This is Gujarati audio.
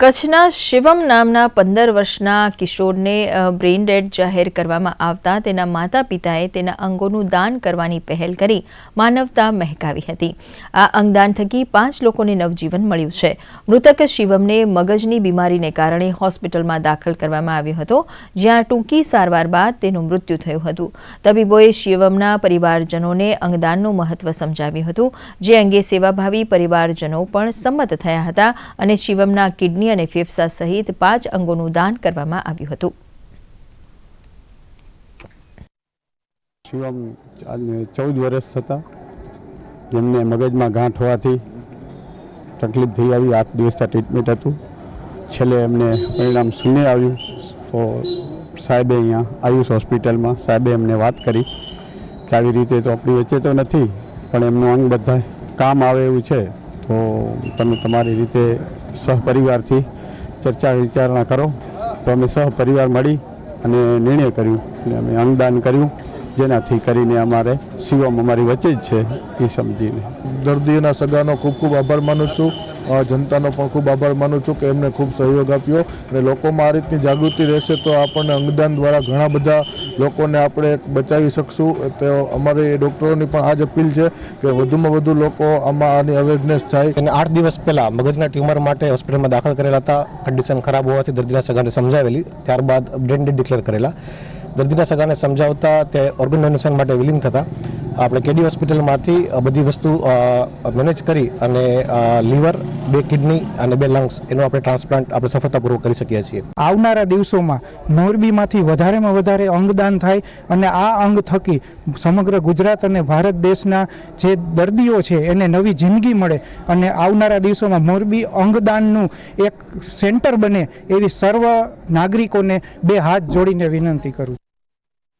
કચ્છના શિવમ નામના પંદર વર્ષના કિશોરને બ્રેઇન ડેડ જાહેર કરવામાં આવતા તેના માતા પિતાએ તેના અંગોનું દાન કરવાની પહેલ કરી માનવતા મહેકાવી હતી. આ અંગદાન થકી પાંચ લોકોને નવજીવન મળ્યું છે. મૃતક શિવમને મગજની બીમારીને કારણે હોસ્પિટલમાં દાખલ કરવામાં આવ્યો હતો, જ્યાં ટૂંકી સારવાર બાદ તેનું મૃત્યુ થયું હતું. તબીબોએ શિવમના પરિવારજનોને અંગદાનનું મહત્વ સમજાવ્યું હતું, જે અંગે સેવાભાવી પરિવારજનો પણ સંમત થયા હતા અને શિવમના કિડની અને ફેફસા સહિત પાંચ અંગોનું દાન કરવામાં આવ્યું હતું. શિવમ ચૌદ વર્ષ થતા જેમને મગજમાં ગાંઠ હોવાથી તકલીફ થઈ આવી, આઠ દિવસના ટ્રીટમેન્ટ હતું. છેલ્લે એમને પરિણામ શૂન્ય આવ્યું. તો સાહેબે અહીંયા આયુષ હોસ્પિટલમાં સાહેબે એમને વાત કરી કે આવી રીતે તો આપણી વચ્ચે તો નથી, પણ એમનું અંગ બધા કામ આવે એવું છે. તો તમે તમારી રીતે સહપરિવારથી ચર્ચા વિચારણા કરો. તો અમે સહપરિવાર મળી અને નિર્ણય કર્યું. અને અમે અંગદાન કર્યું. જેનાથી કરીને અમારે શિવમ અમારી વચ્ચે જ છે એ સમજીને. દર્દીના સગાનો ખૂબ ખૂબ આભાર માનું છું. જનતાનો પણ ખૂબ આભાર માનું છું કે એમને ખૂબ સહયોગ આપ્યો અને લોકોમાં આ રીતની જાગૃતિ રહેશે તો આપણને અંગદાન દ્વારા ઘણા બધા લોકોને આપણે બચાવી શકશું. તો અમારી ડૉક્ટરોની પણ આ જ અપીલ છે કે વધુમાં વધુ લોકો આમાં આની અવેરનેસ થાય. અને આઠ દિવસ પહેલાં મગજના ટ્યુમર માટે હોસ્પિટલમાં દાખલ કરેલા હતા. કન્ડિશન ખરાબ હોવાથી દર્દીના સગાને સમજાવેલી. ત્યારબાદ બ્રેન ડેડ ડિક્લેર કરેલા. દર્દીના સગાને સમજાવતા તે ઓર્ગન ડોનેશન માટે વિલિંગ થતા, આપણે કેડી હોસ્પિટલમાંથી બધી વસ્તુ મેનેજ કરી અને લીવર બે કિડની અને બે લંગ્સ એનું આપણે ટ્રાન્સપ્લાન્ટ આપણે સફળતાપૂર્વક કરી શકીએ છીએ. આવનારા દિવસોમાં મોરબીમાંથી વધારેમાં વધારે અંગદાન થાય અને આ અંગ થકી સમગ્ર ગુજરાત અને ભારત દેશના જે દર્દીઓ છે એને નવી જિંદગી મળે અને આવનારા દિવસોમાં મોરબી અંગદાનનું એક સેન્ટર બને એવી સર્વ નાગરિકોને બે હાથ જોડીને વિનંતી કરું